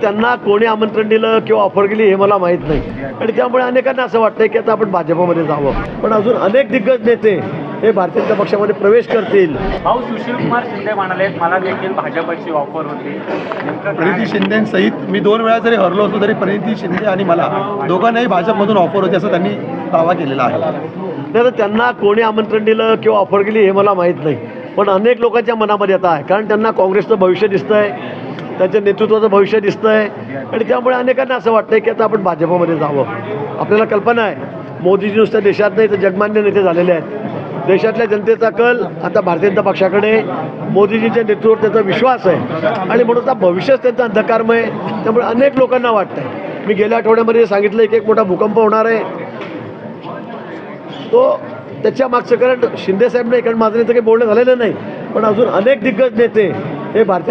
त्यांना कोणी आमंत्रण दिलं किंवा ऑफर केली हे मला माहीत नाही. आणि त्यामुळे अनेकांना असं वाटतंय की आता आपण भाजपमध्ये जावं. पण अजून अनेक दिग्गज नेते हे भारतीय जनता पक्षामध्ये प्रवेश करतील. भाऊ सुशील कुमार शिंदे म्हणाले मला देखील भाजपची ऑफर होती? प्रणिती शिंदेसहित मी दोन वेळा जरी हरलो असतो तरी प्रणिती शिंदे आणि मला दोघांनाही भाजपमधून ऑफर होती असं त्यांनी दावा केलेला आहे. नाही तर त्यांना कोणी आमंत्रण दिलं किंवा ऑफर केली हे मला माहीत नाही. पण अनेक लोकांच्या मनामध्ये आता आहे. कारण त्यांना काँग्रेसचं भविष्य दिसतंय. त्यांच्या नेतृत्वाचं भविष्य दिसतंय. आणि त्यामुळे अनेकांना असं वाटतंय की आता आपण भाजपमध्ये जावं. आपल्याला कल्पना आहे. मोदीजी नुसत्या देशात नाही तर जगमान्य नेते झालेले आहेत. देशातल्या जनतेचा कल आता भारतीय जनता पक्षाकडे मोदीजींच्या नेतृत्वावर त्याचा विश्वास आहे. आणि म्हणून आता भविष्यच त्यांचं अंधकारमय आहे. त्यामुळे अनेक लोकांना वाटतंय. मी गेल्या आठवड्यामध्ये सांगितलं एक एक मोठा भूकंप होणार आहे. तो त्याच्या मागचं कारण शिंदेसाहेब नाही कारण माझं नेतं काही बोलणं झालेलं नाही. पण अजून अनेक दिग्गज नेते हे भारतीय